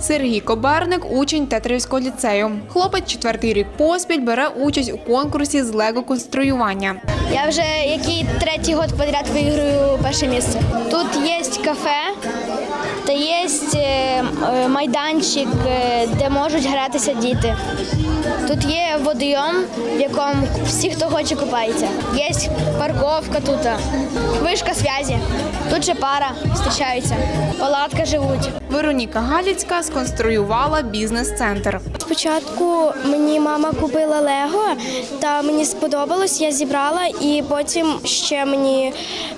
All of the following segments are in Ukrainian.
Сергій Коберник, учень Тетрівського ліцею. Хлопець четвертий рік поспіль бере участь у конкурсі з лего-конструювання. Я вже який третій год подряд виграю перше місце. Тут є кафе та є майданчик, е, де можуть гратися діти. Тут є водойом, в якому всі, хто хоче, купаються. Є парковка тут, вишка зв'язі. Тут же пара зустрічаються, палатка живуть. Вероніка Галіцька сконструювала бізнес-центр. Спочатку мені мама купила Лего, та мені сподобалось, я зібрала, і потім ще мені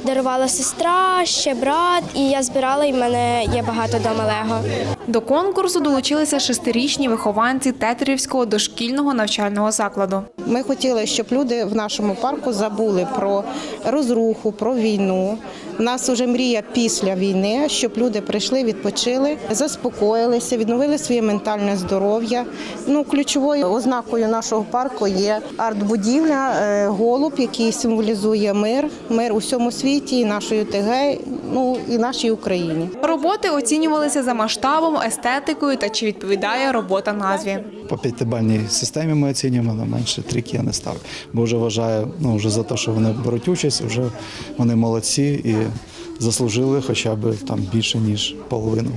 дарувала сестра, ще брат, і я збирала, і в мене є багато дома Лего. До конкурсу долучилися шестирічні вихованці Тетерівського дошкільного навчального закладу. Ми хотіли, щоб люди в нашому парку забули про розруху, про війну. У нас вже мрія після війни, щоб люди прийшли, відпочили, заспокоїлися, відновили своє ментальне здоров'я. Ну, ключовою ознакою нашого парку є арт-будівля, е, голуб, який символізує мир, мир у всьому світі, і нашої ТГ, ну і нашій Україні. Роботи оцінювалися за масштабом, естетикою та чи відповідає робота назві. По п'ятибальній системі ми оцінюємо, але менше трійки я не ставлю. Бо вже вважаю, ну вже за те, що вони беруть участь, вже вони молодці і заслужили хоча б там більше ніж половину.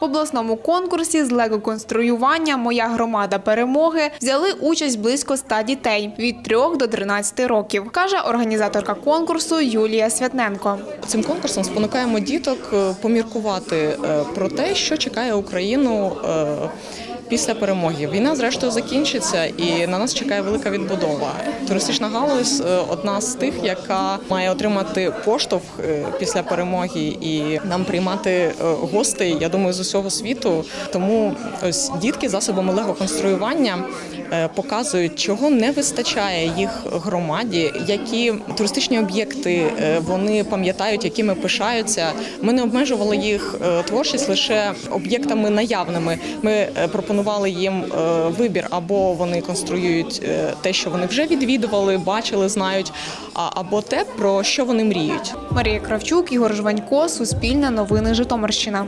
В обласному конкурсі з лего-конструювання Моя громада перемоги взяли участь близько 100 дітей від 3 до 13 років, каже організаторка конкурсу Юлія Святненко. Цим конкурсом спонукаємо діток е, поміркувати е, про те, що чекає Україну е, після перемоги. Війна, зрештою, закінчиться, і на нас чекає велика відбудова. Туристична галузь е, одна з тих, яка має отримати поштовх е, після перемоги і нам приймати е, гостей. Я думаю, з усього світу. Тому ось дітки засобами лего-конструювання показують, чого не вистачає їх громаді, які туристичні об'єкти е, вони пам'ятають, якими пишаються. Ми не обмежували їх е, творчість лише об'єктами наявними. Ми е, пропонували їм е, вибір, або вони конструюють е, те, що вони вже відвідували, бачили, знають, або те, про що вони мріють. Марія Кравчук, Ігор Жванько, Суспільне новини Житомирщина.